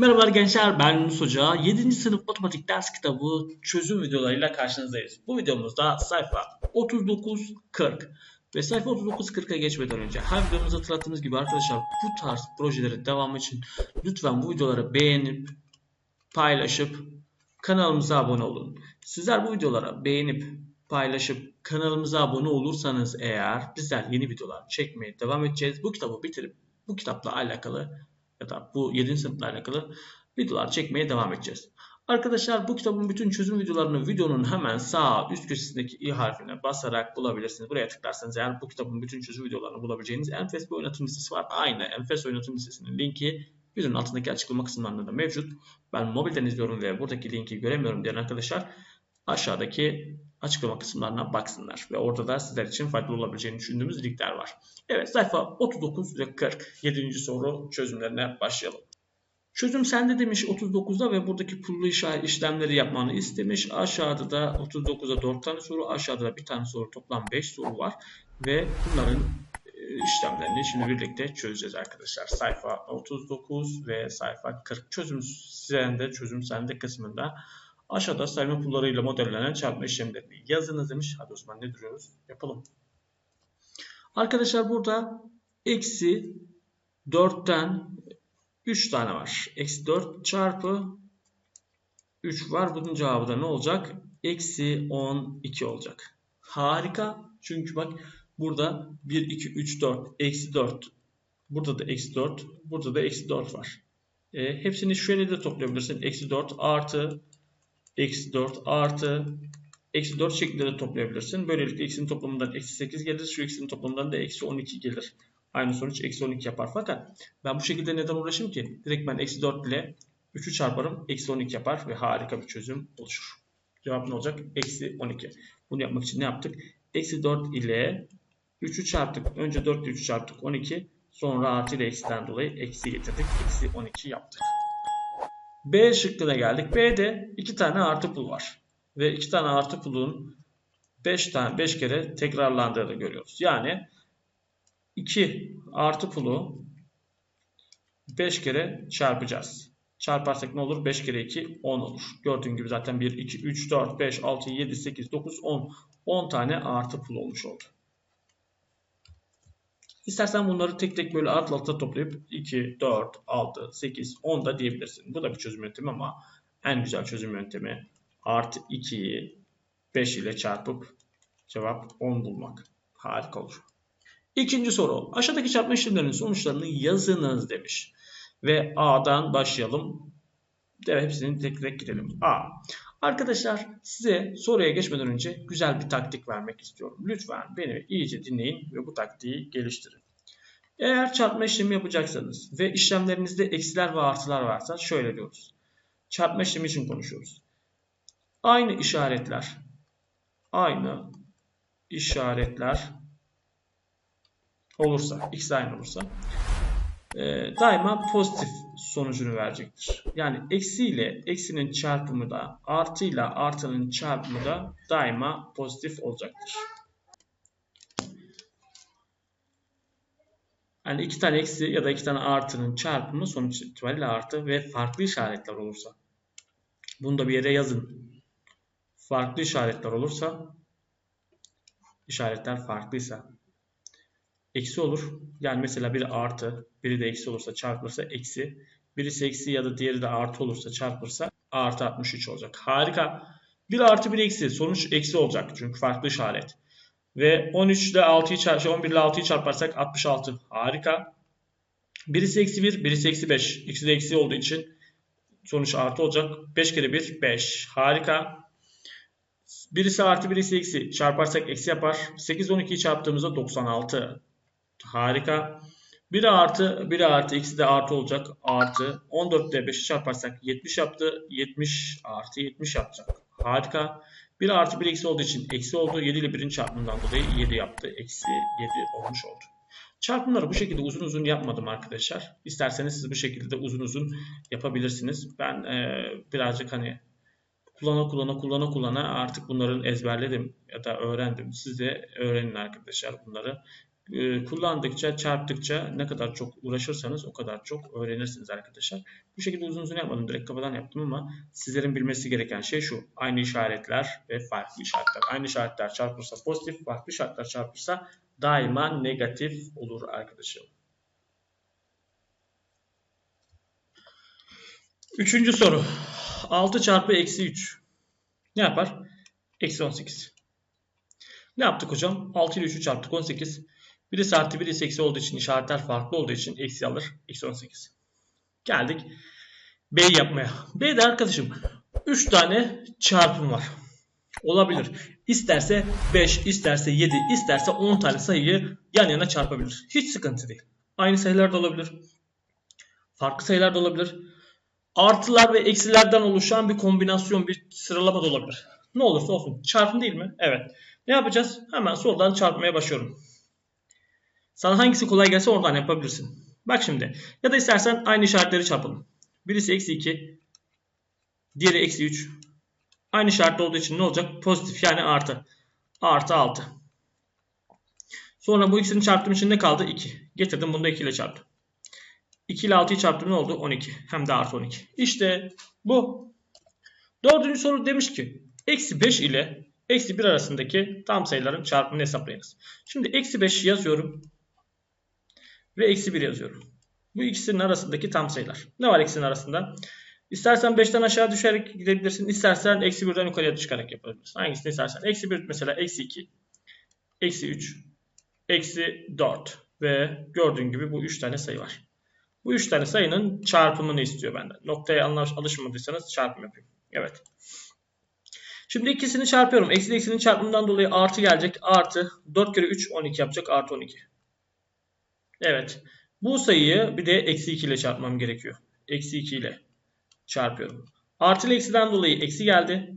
Merhabalar gençler ben Yunus Hoca. 7. sınıf matematik ders kitabı çözüm videolarıyla karşınızdayız. Bu videomuzda sayfa 39-40 ve sayfa 39-40'a geçmeden önce her videomuzda hatırlattığımız gibi arkadaşlar bu tarz projelerin devamı için lütfen bu videoları beğenip paylaşıp kanalımıza abone olun. Sizler bu videolara beğenip paylaşıp kanalımıza abone olursanız eğer bizler yeni videolar çekmeye devam edeceğiz. Bu kitabı bitirip bu kitapla alakalı ya da bu 7. sınıfla alakalı videolar çekmeye devam edeceğiz. Arkadaşlar bu kitabın bütün çözüm videolarını videonun hemen sağ üst köşesindeki i harfine basarak bulabilirsiniz. Buraya tıklarsanız eğer bu kitabın bütün çözüm videolarını bulabileceğiniz Enfes bir oynatım listesi var. Aynı Enfes oynatım listesinin linki videonun altındaki açıklama kısımlarında da mevcut. Ben mobilden izliyorum ve buradaki linki göremiyorum diyen arkadaşlar aşağıdaki açıklama kısımlarına baksınlar. Ve orada da sizler için faydalı olabileceğini düşündüğümüz linkler var. Evet sayfa 39 ve 40. 7. soru çözümlerine başlayalım. Çözüm sende demiş 39'da ve buradaki pullu işlemleri yapmanı istemiş. Aşağıda da 39'da 4 tane soru, aşağıda da bir tane soru toplam 5 soru var. Ve bunların e, işlemlerini şimdi birlikte çözeceğiz arkadaşlar. Sayfa 39 ve sayfa 40 çözüm sende, çözüm sende kısmında Aşağıda sayma pullarıyla modellenen çarpma işlemlerini yazınız demiş. Hadi Osman ne duruyoruz? Yapalım. Arkadaşlar burada eksi 4'ten 3 tane var. Eksi 4 çarpı 3 var. Bunun cevabı da ne olacak? Eksi 12 olacak. Harika. Çünkü bak burada 1, 2, 3, 4. Eksi 4. Burada da eksi 4. Burada da eksi 4 var. E, hepsini şöyle de toplayabilirsin. Eksi 4 artı eksi 4 artı eksi 4 şeklinde de toplayabilirsin. Böylelikle x'in toplamından eksi 8 gelir. Şu x'in toplamından da eksi 12 gelir. Aynı sonuç eksi 12 yapar. Fakat ben bu şekilde neden uğraşayım ki? Direkt ben eksi 4 ile 3'ü çarparım. Eksi 12 yapar ve harika bir çözüm oluşur. Cevap ne olacak? Eksi 12. Bunu yapmak için ne yaptık? Eksi 4 ile 3'ü çarptık. Önce 4 ile 3'ü çarptık 12. Sonra artı ile eksiden dolayı eksi getirdik. Eksi 12 yaptık. B şıkkına geldik. B'de iki tane artı pul var. Ve iki tane artı pulun 5 tane 5 kere tekrarlandığını görüyoruz. Yani 2 artı pulu 5 kere çarpacağız. Çarparsak ne olur? 5 kere 2 10 olur. Gördüğün gibi zaten 1, 2, 3, 4, 5, 6, 7, 8, 9, 10. 10 tane artı pul olmuş oldu. İstersen bunları tek tek böyle alt alta toplayıp 2, 4, 6, 8, 10 da diyebilirsin. Bu da bir çözüm yöntemi ama en güzel çözüm yöntemi artı 2'yi 5 ile çarpıp cevap 10 bulmak. Harika olur. İkinci soru. Aşağıdaki çarpma işlemlerinin sonuçlarını yazınız demiş. Ve A'dan başlayalım. Evet, hepsini tek tek gidelim. A. Arkadaşlar size soruya geçmeden önce güzel bir taktik vermek istiyorum. Lütfen beni iyice dinleyin ve bu taktiği geliştirin. Eğer çarpma işlemi yapacaksanız ve işlemlerinizde eksiler ve artılar varsa şöyle diyoruz. Çarpma işlemi için konuşuyoruz. Aynı işaretler, aynı işaretler olursa, x aynı olursa e, daima pozitif sonucunu verecektir. Yani eksi ile eksinin çarpımı da artı ile artının çarpımı da daima pozitif olacaktır. Yani iki tane eksi ya da iki tane artının çarpımı sonuç itibariyle artı ve farklı işaretler olursa bunu da bir yere yazın. Farklı işaretler olursa işaretler farklıysa eksi olur. Yani mesela biri artı, biri de eksi olursa çarpılırsa eksi. Birisi eksi ya da diğeri de artı olursa çarpılırsa artı 63 olacak. Harika. 1 artı 1 eksi. Sonuç eksi olacak. Çünkü farklı işaret. Ve 13 ile 6'yı çarp, 11 ile 6'yı çarparsak 66. Harika. Birisi eksi 1, birisi eksi 5. İkisi de eksi olduğu için sonuç artı olacak. 5 kere 1, 5. Harika. Birisi artı birisi eksi. Çarparsak eksi yapar. 8 12'yi çarptığımızda 96. Harika. 1 artı 1 artı ikisi de artı olacak. Artı 14 ile 5'i çarparsak 70 yaptı. 70 artı 70 yapacak. Harika. 1 artı 1 eksi olduğu için eksi oldu. 7 ile 1'in çarpımından dolayı 7 yaptı. Eksi 7 olmuş oldu. Çarpımları bu şekilde uzun uzun yapmadım arkadaşlar. İsterseniz siz bu şekilde de uzun uzun yapabilirsiniz. Ben e, birazcık hani kullana kullana kullana kullana artık bunların ezberledim ya da öğrendim. Siz de öğrenin arkadaşlar bunları. E, kullandıkça, çarptıkça ne kadar çok uğraşırsanız o kadar çok öğrenirsiniz arkadaşlar. Bu şekilde uzun uzun yapmadım. Direkt kafadan yaptım ama sizlerin bilmesi gereken şey şu. Aynı işaretler ve farklı işaretler. Aynı işaretler çarpılırsa pozitif, farklı işaretler çarpılırsa daima negatif olur arkadaşım. Üçüncü soru. 6 çarpı eksi 3. Ne yapar? Eksi 18. Ne yaptık hocam? 6 ile 3'ü çarptık 18. Birisi artı birisi eksi olduğu için işaretler farklı olduğu için eksi alır. Eksi 18. Geldik B'yi yapmaya. B'de arkadaşım 3 tane çarpım var. Olabilir. İsterse 5, isterse 7, isterse 10 tane sayıyı yan yana çarpabilir. Hiç sıkıntı değil. Aynı sayılar da olabilir. Farklı sayılar da olabilir. Artılar ve eksilerden oluşan bir kombinasyon, bir sıralama da olabilir. Ne olursa olsun. Çarpım değil mi? Evet. Ne yapacağız? Hemen soldan çarpmaya başlıyorum. Sana hangisi kolay gelse oradan yapabilirsin. Bak şimdi. Ya da istersen aynı işaretleri çarpalım. Birisi eksi 2. Diğeri eksi 3. Aynı işaretli olduğu için ne olacak? Pozitif yani artı. Artı 6. Sonra bu ikisini çarptığım için ne kaldı? 2. Getirdim bunu da 2 ile çarptım. 2 ile 6'yı çarptım ne oldu? 12. Hem de artı 12. İşte bu. Dördüncü soru demiş ki eksi 5 ile eksi 1 arasındaki tam sayıların çarpımını hesaplayınız. Şimdi eksi 5 yazıyorum ve eksi 1 yazıyorum. Bu ikisinin arasındaki tam sayılar. Ne var ikisinin arasında? İstersen 5'ten aşağı düşerek gidebilirsin. İstersen eksi 1'den yukarıya çıkarak yapabilirsin. Hangisini istersen. Eksi 1 mesela eksi 2, eksi 3, eksi 4 ve gördüğün gibi bu 3 tane sayı var. Bu 3 tane sayının çarpımını istiyor benden. Noktaya alışmadıysanız çarpım yapayım. Evet. Şimdi ikisini çarpıyorum. Eksi eksinin çarpımından dolayı artı gelecek. Artı 4 kere 3 12 yapacak. Artı 12. Evet. Bu sayıyı bir de eksi 2 ile çarpmam gerekiyor. Eksi 2 ile çarpıyorum. Artı ile eksiden dolayı eksi geldi.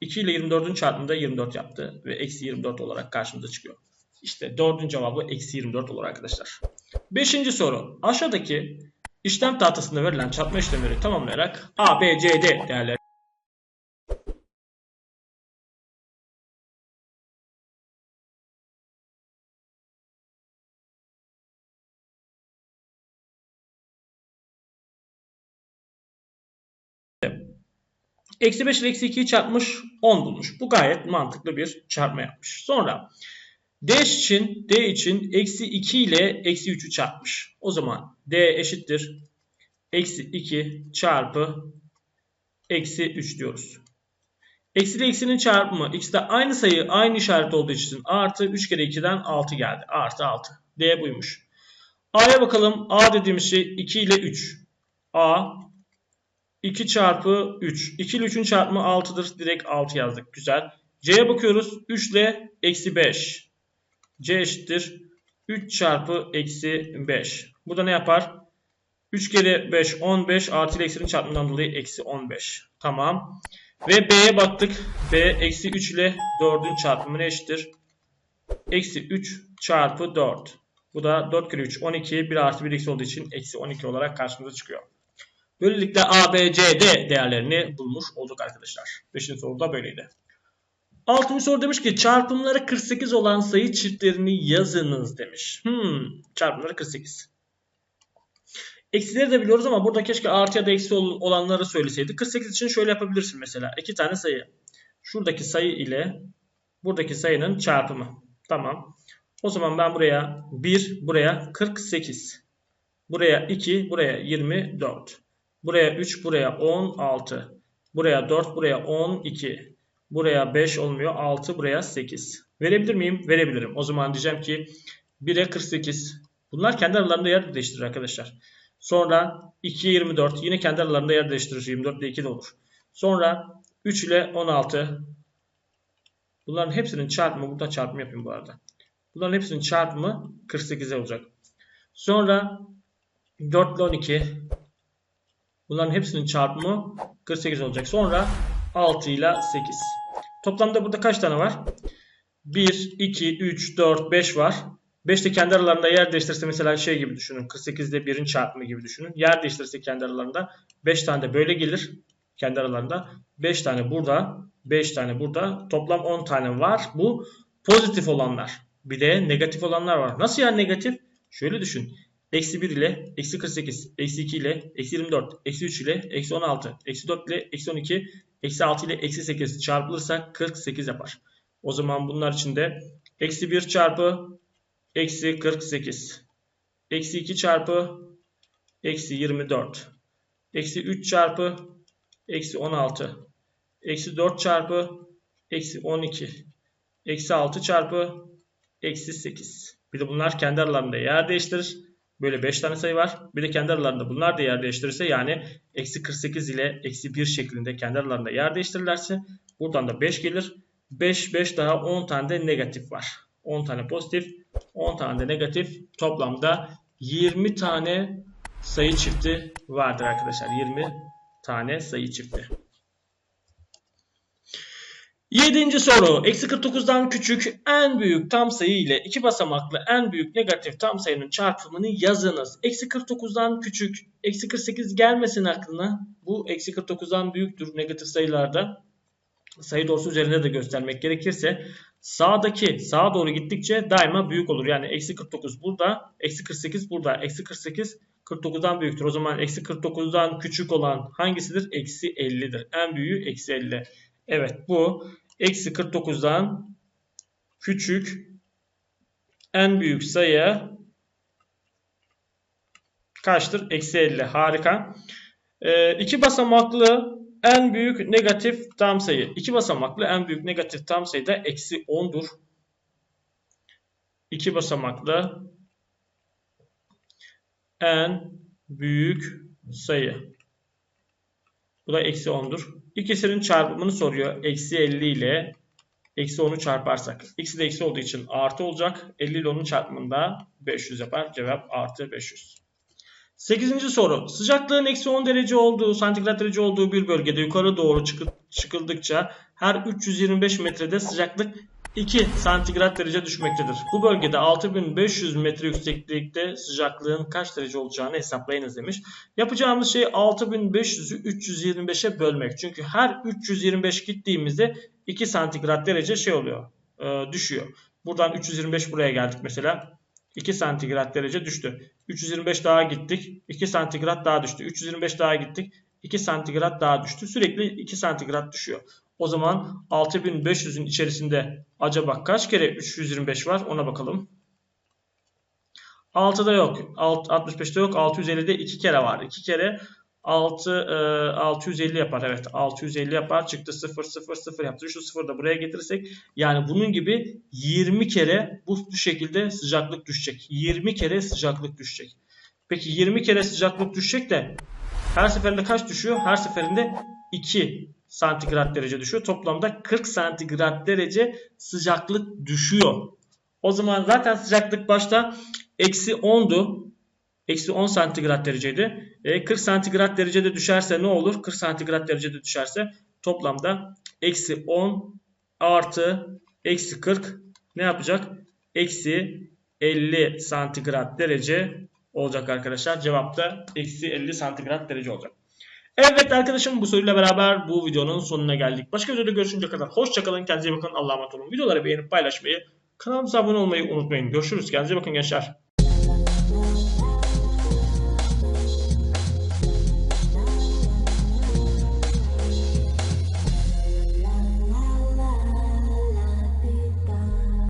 2 ile 24'ün çarpımında 24 yaptı. Ve eksi 24 olarak karşımıza çıkıyor. İşte dördüncü cevabı eksi 24 olur arkadaşlar. Beşinci soru. Aşağıdaki işlem tahtasında verilen çarpma işlemleri tamamlayarak A, B, C, D değerleri Eksi 5 ile eksi 2'yi çarpmış 10 bulmuş. Bu gayet mantıklı bir çarpma yapmış. Sonra D için D için eksi 2 ile eksi 3'ü çarpmış. O zaman D eşittir. Eksi 2 çarpı eksi 3 diyoruz. Eksi ile eksinin çarpımı. X'de aynı sayı aynı işaret olduğu için artı 3 kere 2'den 6 geldi. Artı 6. D buymuş. A'ya bakalım. A dediğimiz şey 2 ile 3. A 2 çarpı 3. 2 ile 3'ün çarpımı 6'dır. Direkt 6 yazdık. Güzel. C'ye bakıyoruz. 3 ile eksi 5. C eşittir. 3 çarpı eksi 5. Burada ne yapar? 3 kere 5 15 artı ile eksinin çarpımından dolayı eksi 15. Tamam. Ve B'ye baktık. B eksi 3 ile 4'ün çarpımı ne eşittir? Eksi 3 çarpı 4. Bu da 4 kere 3 12. 1 artı 1 eksi olduğu için eksi 12 olarak karşımıza çıkıyor. Böylelikle A, B, C, D değerlerini bulmuş olduk arkadaşlar. Beşinci soruda böyleydi. Altıncı soru demiş ki çarpımları 48 olan sayı çiftlerini yazınız demiş. Hmm, çarpımları 48. Eksileri de biliyoruz ama burada keşke artı ya da eksi olanları söyleseydi. 48 için şöyle yapabilirsin mesela. iki tane sayı. Şuradaki sayı ile buradaki sayının çarpımı. Tamam. O zaman ben buraya 1, buraya 48. Buraya 2, buraya 24. Buraya 3, buraya 16. Buraya 4, buraya 12. Buraya 5 olmuyor. 6, buraya 8. Verebilir miyim? Verebilirim. O zaman diyeceğim ki 1'e 48. Bunlar kendi aralarında yer değiştirir arkadaşlar. Sonra 2'ye 24. Yine kendi aralarında yer değiştirir. 24 ile 2 de olur. Sonra 3 ile 16. Bunların hepsinin çarpımı. Burada çarpım yapayım bu arada. Bunların hepsinin çarpımı 48'e olacak. Sonra 4 ile 12. Bunların hepsinin çarpımı 48 olacak. Sonra 6 ile 8. Toplamda burada kaç tane var? 1, 2, 3, 4, 5 var. 5 de kendi aralarında yer değiştirirse mesela şey gibi düşünün. 48 ile 1'in çarpımı gibi düşünün. Yer değiştirirse kendi aralarında 5 tane de böyle gelir. Kendi aralarında 5 tane burada, 5 tane burada. Toplam 10 tane var. Bu pozitif olanlar. Bir de negatif olanlar var. Nasıl yani negatif? Şöyle düşün. Eksi 1 ile eksi 48, eksi 2 ile eksi 24, eksi 3 ile eksi 16, eksi 4 ile eksi 12, eksi 6 ile eksi 8 çarpılırsa 48 yapar. O zaman bunlar içinde eksi 1 çarpı eksi 48, eksi 2 çarpı eksi 24, eksi 3 çarpı eksi 16, eksi 4 çarpı eksi 12, eksi 6 çarpı eksi 8. Bir de bunlar kendi aralarında yer değiştirir. Böyle 5 tane sayı var. Bir de kendi aralarında bunlar da yer değiştirirse yani eksi 48 ile eksi 1 şeklinde kendi aralarında yer değiştirirlerse buradan da 5 gelir. 5, 5 daha 10 tane de negatif var. 10 tane pozitif, 10 tane de negatif. Toplamda 20 tane sayı çifti vardır arkadaşlar. 20 tane sayı çifti. Yedinci soru. Eksi 49'dan küçük en büyük tam sayı ile iki basamaklı en büyük negatif tam sayının çarpımını yazınız. Eksi 49'dan küçük. Eksi 48 gelmesin aklına. Bu eksi 49'dan büyüktür negatif sayılarda. Sayı doğrusu üzerinde de göstermek gerekirse sağdaki sağa doğru gittikçe daima büyük olur. Yani eksi 49 burada, eksi 48 burada. Eksi 48 49'dan büyüktür. O zaman eksi 49'dan küçük olan hangisidir? Eksi 50'dir. En büyüğü eksi 50. Evet bu eksi 49'dan küçük en büyük sayı kaçtır? Eksi 50. Harika. Ee, iki basamaklı en büyük negatif tam sayı. İki basamaklı en büyük negatif tam sayı da eksi 10'dur. İki basamaklı en büyük sayı. Bu da eksi 10'dur. İkisinin çarpımını soruyor. Eksi 50 ile eksi 10'u çarparsak. İkisi de eksi olduğu için artı olacak. 50 ile 10'un çarpımında 500 yapar. Cevap artı 500. 8. soru. Sıcaklığın eksi 10 derece olduğu, santigrat derece olduğu bir bölgede yukarı doğru çıkıldıkça her 325 metrede sıcaklık 2 santigrat derece düşmektedir. Bu bölgede 6500 metre yükseklikte sıcaklığın kaç derece olacağını hesaplayınız demiş. Yapacağımız şey 6500'ü 325'e bölmek. Çünkü her 325 gittiğimizde 2 santigrat derece şey oluyor, e, düşüyor. Buradan 325 buraya geldik mesela. 2 santigrat derece düştü. 325 daha gittik. 2 santigrat daha düştü. 325 daha gittik. 2 santigrat daha düştü. Sürekli 2 santigrat düşüyor. O zaman 6500'ün içerisinde acaba kaç kere 325 var ona bakalım. 6'da yok. 65'te yok. 650'de 2 kere var. 2 kere 6 e, 650 yapar. Evet 650 yapar. Çıktı 0 0 0 yaptı. Şu 0 da buraya getirirsek yani bunun gibi 20 kere bu, bu şekilde sıcaklık düşecek. 20 kere sıcaklık düşecek. Peki 20 kere sıcaklık düşecek de her seferinde kaç düşüyor? Her seferinde 2 santigrat derece düşüyor. Toplamda 40 santigrat derece sıcaklık düşüyor. O zaman zaten sıcaklık başta eksi 10'du. Eksi 10 santigrat dereceydi. E, 40 santigrat derecede düşerse ne olur? 40 santigrat derecede düşerse toplamda eksi 10 artı eksi 40 ne yapacak? Eksi 50 santigrat derece olacak arkadaşlar. Cevap da eksi 50 santigrat derece olacak. Evet arkadaşım bu soruyla beraber bu videonun sonuna geldik. Başka videoda görüşünce kadar hoşçakalın. Kendinize bakın. Allah'a emanet olun. Videoları beğenip paylaşmayı, kanalımıza abone olmayı unutmayın. Görüşürüz. Kendinize bakın gençler.